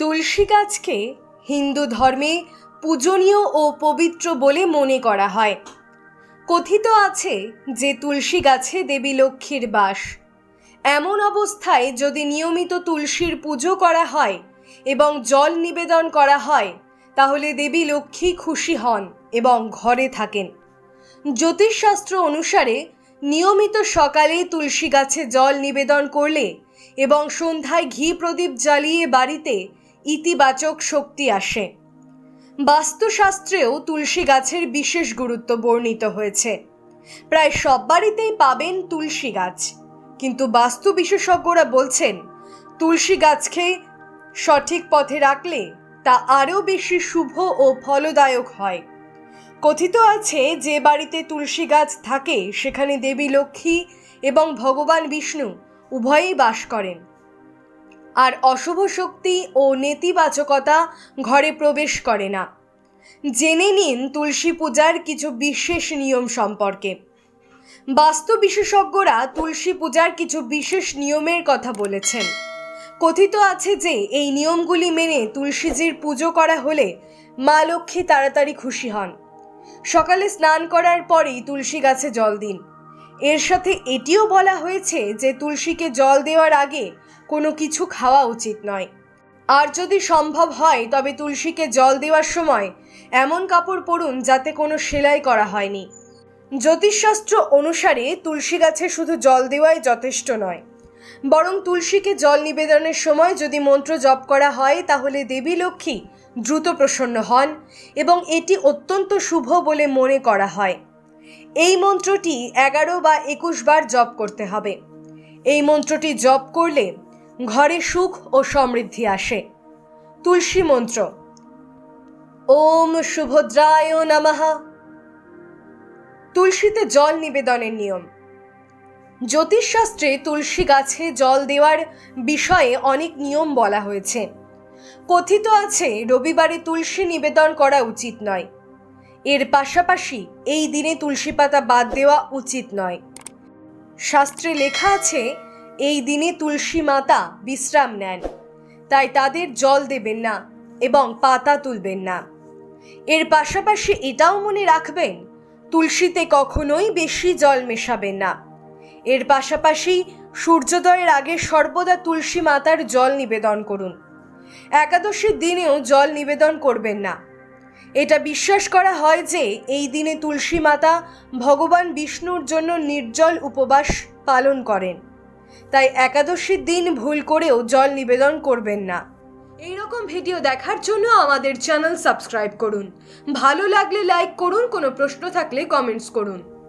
তুলসী গাছকে হিন্দু ধর্মে পূজনীয় ও পবিত্র বলে মনে করা হয়। কথিত আছে যে তুলসী গাছে দেবী লক্ষ্মীর বাস। এমন অবস্থায় যদি নিয়মিত তুলসীর পুজো করা হয় এবং জল নিবেদন করা হয়, তাহলে দেবী লক্ষ্মী খুশি হন এবং ঘরে থাকেন। জ্যোতিষশাস্ত্র অনুসারে নিয়মিত সকালে তুলসী গাছে জল নিবেদন করলে এবং সন্ধ্যায় ঘি প্রদীপ জ্বালিয়ে বাড়িতে ইতিবাচক শক্তি আসে। বাস্তুশাস্ত্রেও তুলসী গাছের বিশেষ গুরুত্ব বর্ণিত হয়েছে। প্রায় সব বাড়িতেই পাবেন তুলসী গাছ। কিন্তু বাস্তু বিশেষজ্ঞরা বলছেন, তুলসী গাছকে সঠিক পথে রাখলে তা আরও বেশি শুভ ও ফলদায়ক হয়। কথিত আছে, যে বাড়িতে তুলসী গাছ থাকে, সেখানে দেবী লক্ষ্মী এবং ভগবান বিষ্ণু উভয়েই বাস করেন। আর অশুভ শক্তি ও নেতিবাচকতা ঘরে প্রবেশ করে না। জেনে নিন তুলসী পূজার কিছু বিশেষ নিয়ম সম্পর্কে। বাস্তু বিশেষজ্ঞরা তুলসী পূজার কিছু বিশেষ নিয়মের কথা বলেছেন। কথিত আছে যে, এই নিয়মগুলি মেনে তুলসীজির পুজো করা হলে মা লক্ষ্মী তাড়াতাড়ি খুশি হন। সকালে স্নান করার পরেই তুলসী গাছে জল দিন। এর সাথে এটিও বলা হয়েছে যে তুলসীকে জল দেওয়ার আগে কোনো কিছু খাওয়া উচিত নয়। আর যদি সম্ভব হয়, তবে তুলসীকে জল দেওয়ার সময় এমন কাপড় পরুন যাতে কোনো সেলাই করা হয়নি। জ্যোতিষশাস্ত্র অনুসারে তুলসী গাছে শুধু জল দেওয়াই যথেষ্ট নয়। বরং তুলসীকে জল নিবেদনের সময় যদি মন্ত্র জপ করা হয়, তাহলে দেবী লক্ষ্মী দ্রুত প্রসন্ন হন এবং এটি অত্যন্ত শুভ বলে মনে করা হয়। এই মন্ত্রটি এগারো বা একুশ বার জপ করতে হবে। এই মন্ত্রটি জপ করলে ঘরে সুখ ও সমৃদ্ধি আসে। তুলসী মন্ত্র। ওম শুভদ্রায় নমঃ। তুলসীতে জল নিবেদনের নিয়ম। জ্যোতিষশাস্ত্রে তুলসী গাছে জল দেওয়ার বিষয়ে অনেক নিয়ম বলা হয়েছে। কথিত আছে, রবিবারে তুলসী নিবেদন করা উচিত নয়। এর পাশাপাশি এই দিনে তুলসী পাতা বাদ দেওয়া উচিত নয়। শাস্ত্রে লেখা আছে, এই দিনে তুলসী মাতা বিশ্রাম নেন। তাই তাদের জল দেবেন না এবং পাতা তুলবেন না। এর পাশাপাশি এটাও মনে রাখবেন, তুলসীতে কখনোই বেশি জল মেশাবেন না। এর পাশাপাশি সূর্যোদয়ের আগে সর্বদা তুলসী মাতার জল নিবেদন করুন। একাদশীর দিনেও জল নিবেদন করবেন না। এটা বিশ্বাস করা হয় যে এই দিনে তুলসী মাতা ভগবান বিষ্ণুর জন্য নির্জল উপবাস পালন করেন। তাই একাদশীর দিন ভুল করেও জল নিবেদন করবেন না। এই রকম ভিডিও দেখার জন্য আমাদের চ্যানেল সাবস্ক্রাইব করুন। ভালো লাগলে লাইক করুন, কোনো প্রশ্ন থাকলে কমেন্টস করুন।